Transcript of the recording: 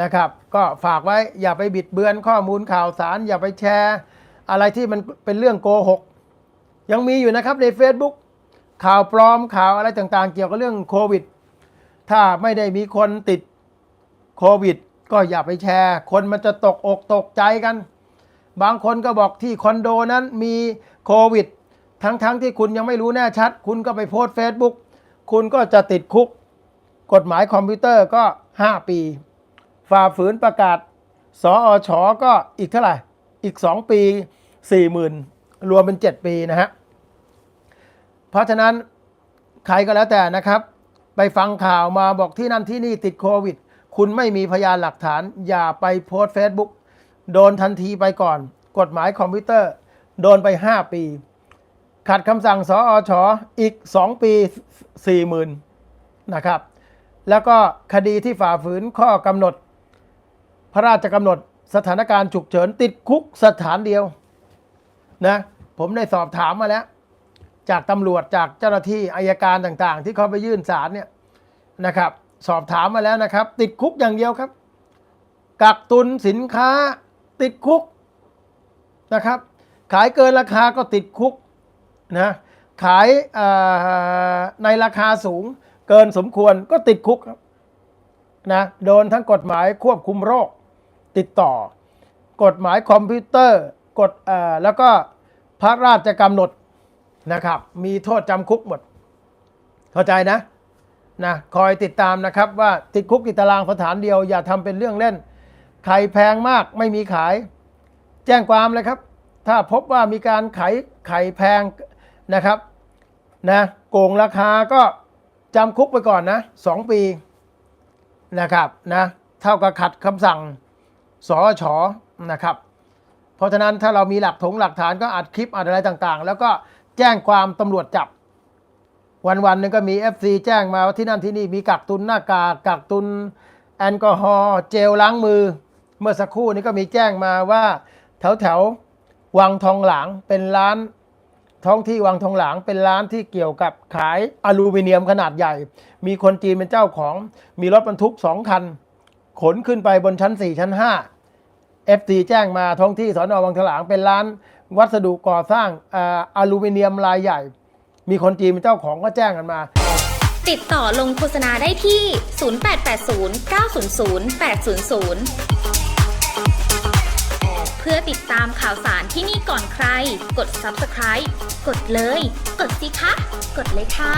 นะครับ ก็ฝากไว้อย่าไปบิดเบือนข้อมูลข่าวสาร อย่าไปแชร์ อะไรที่มันเป็นเรื่องโกหก ยังมีอยู่นะครับใน Facebook ข่าวปลอมข่าวอะไรต่างๆ เกี่ยวกับเรื่องโควิด ถ้าไม่ได้มีคนติดโควิด ก็อย่าไปแชร์ คนมันจะตกอกตกใจกัน บางคนก็บอกที่คอนโดนั้นมีโควิด ทั้งๆทที่คุณยังไม่รู้แน่ชัด คุณก็ไปโพสต์ Facebook คุณก็จะติดคุก กฎหมายคอมพิวเตอร์ก็ 5 ปี ฝ่าฝืนประกาศ สออชอก็อีกเท่าไหร่ อีก 2 ปี 40,000 รวมเป็น 7 ปีนะฮะ เพราะฉะนั้นใครก็แล้วแต่นะครับ ไปฟังข่าวมาบอกที่นั่นที่นี่ติดโควิด คุณไม่มีพยานหลักฐาน อย่าไปโพสต์ Facebook โดนทันทีไปก่อน กฎหมายคอมพิวเตอร์ โดนไป 5 ปี ขัดคำสั่งสออชออีก 2 ปี 40,000 นะครับแล้วก็คดีที่ฝ่าฝืนข้อกำหนด พระราชกำหนดสถานการณ์ฉุกเฉินติดคุกสถานเดียวนะผมได้สอบถามมาแล้ว จากตำรวจจากเจ้าหน้าที่อายการต่างๆ ที่เขาไปยื่นศาลเนี่ยนะครับ สอบถามมาแล้วนะครับ ติดคุกอย่างเดียวครับ กักตุนสินค้าติดคุกนะครับ ขายเกินราคาก็ติดคุกนะขายในราคาสูงเกินสมควรก็ติดคุกครับนะโดนทั้งกฎหมายควบคุมโรค ติดต่อ กฎหมายคอมพิวเตอร์กฎแล้วก็พระราชกำหนดนะครับ มีโทษจำคุกหมด เข้าใจนะนะคอยติดตามนะครับว่าติดคุกติดตารางสถานเดียว อย่าทำเป็นเรื่องเล่นไข่แพงมากไม่มีขาย แจ้งความเลยครับ ถ้าพบว่ามีการขายไข่แพงนะครับนะโกงราคาก็จำคุกไปก่อนนะสองปีนะครับนะเท่ากับขัดคำสั่ง สอชอนะครับ เพราะฉะนั้นถ้าเรามีหลักถงหลักฐานก็อัดคลิปอัดอะไรต่างๆ แล้วก็แจ้งความตำรวจจับ วันๆหนึงก็มี FC แจ้งมาว่าที่นั่นที่นี่มีกักตุนหน้ากากกักตุนแอลกอฮอล์เจลล้างมือ เมื่อสักครู่นี้ก็มีแจ้งมาว่า แถวแถวๆวังทองหลางเป็นร้านท้องที่วังทองหลางเป็นร้านที่เกี่ยวกับขายอลูมิเนียมขนาดใหญ่ มีคนจีนเป็นเจ้าของ มีรถบรรทุกสองคัน ขนขึ้นไปบนชั้น 4 ชั้น 5 FT แจ้งมาท้องที่สอนอวังทองหลางเป็นร้านวัสดุก่อสร้างออลูมิเนียมรายใหญ่ มีคนจีนเป็นเจ้าของก็แจ้งกันมา ติดต่อลงโฆษณาได้ที่ 0880 900 800 เพื่อติดตามข่าวสารที่นี่ก่อนใคร กด subscribe กดเลย กดสิคะ กดเลยค่ะ